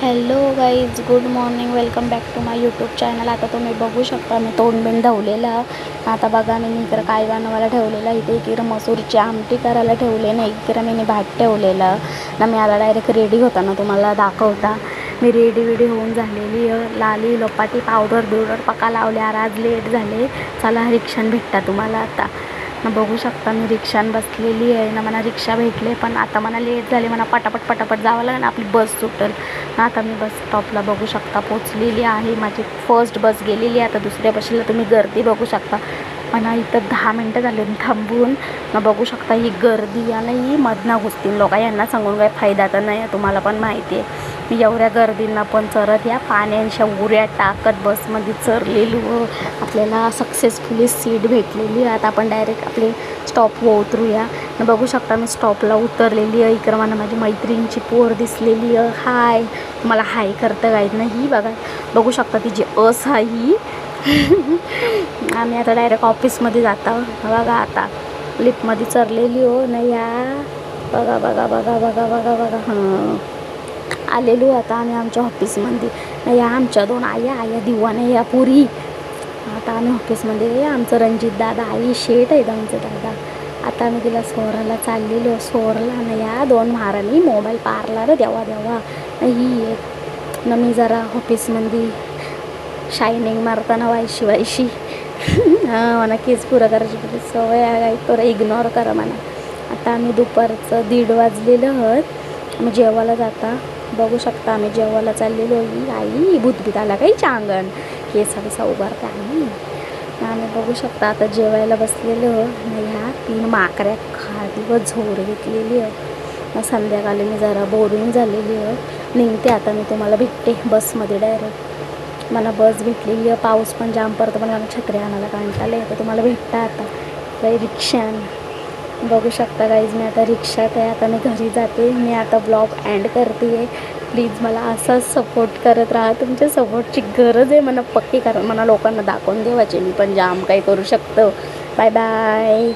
Hello guys good morning welcome back to my YouTube channel आता तुम्ही बघू शकता मी तोंड धवलेला. आता बघा मी इकडं काय बनवायला ठेवलेलं इथे इकडं मसूरची आमटी करायला ठेवले नाही इकडं मी भात ठेवलेलं. ना मी आला डायरेक्ट रेडी होता ना तुम्हाला दाखवता. मी रेडी वेडी होऊन झालेली लाली लोपाटी पावडर बिवडर पका लावले आज लेट झाले. चला रिक्षण भेटता तुम्हाला आता. ना बघू शकता मी रिक्षान बसलेली आहे ना मला रिक्षा भेटले पण आता मला लेट झाले मला पटापट पटापट जावं लागेल ना आपली बस सुटेल. ना आता मी बस स्टॉपला बघू शकता पोचलेली आहे. माझी फर्स्ट बस गेलेली आहे. आता दुसऱ्या बसला तुम्ही गर्दी बघू शकता. मला इथं दहा मिनटं झाले थांबून. ना बघू शकता ही गर्दी आणि ही मधना घुसतील लोक यांना सांगून काही फायदा तर नाही आहे तुम्हाला पण माहिती आहे. एवढ्या गर्दींना पण चरत या. पाण्याच्या उऱ्या टाकत बसमध्ये चरलेली. व आपल्याला सक्सेसफुली सीट भेटलेली. आहे आता आपण डायरेक्ट आपले स्टॉपवर उतरूया. बघू शकता मी स्टॉपला उतरलेली आहे. इकडं मला माझी मैत्रिणीची पोर दिसलेली आहे. हाय मला हाय करतं काय नाही बघा. बघू शकता तिची अस आहे. ही आम्ही आता डायरेक्ट ऑफिसमध्ये जाता बघा आता. लिफ्टमध्ये चरलेली हो नाही या. बघा बघा बघा बघा बघा बघा. हां. आलेलो आता आम्ही आमच्या ऑफिसमध्ये या आमच्या दोन आया आया दिवा या पुरी. आता आम्ही ऑफिसमध्ये आमचं रणजित दादा आई शेट आहेत आमचं दादा. आता आम्ही तिला सोहराला चाललेलो. सोहरला ना या दोन महाराणी मोबाईल पारला रे देवा देवा. ही एक ना मी जरा ऑफिसमध्ये शायनिंग मारताना वायशी वायशी. हां मला केस पुरं करायची सवय आहे तर इग्नोर करा म्हणा आता आम्ही दुपारचं दीड वाजलेलं आहोत. मग जेवायला जाता बघू शकता आम्ही जेवायला चाललेलो ही आई भूतभीत आला काही चांगण? केस बिसा उभारता आम्ही? आम्ही बघू शकता आता जेवायला बसलेलो. ह्या तीन माकऱ्या खाली व झोर घेतलेली आहे मग संध्याकाळी मी जरा बोरिंग झालेली आहे. निघते आता मी तुम्हाला भेटते बसमध्ये डायरेक्ट मला बस भेटलेली आहे. पाऊस पण जाम पडतो पण मला छत्री आणायला कंटाळले. तर तुम्हाला भेटता आता. काही रिक्षान बघू शकता गाईज मी आता रिक्षात आहे आता मी घरी जाते. मी आता ब्लॉग अँड करते आहे प्लीज मला असाच सपोर्ट करत राहा. तुमच्या सपोर्टची गरज आहे मला पक्की कारण मला लोकांना दाखवून देवाचे मी पण जाम काही करू शकतो. Bye bye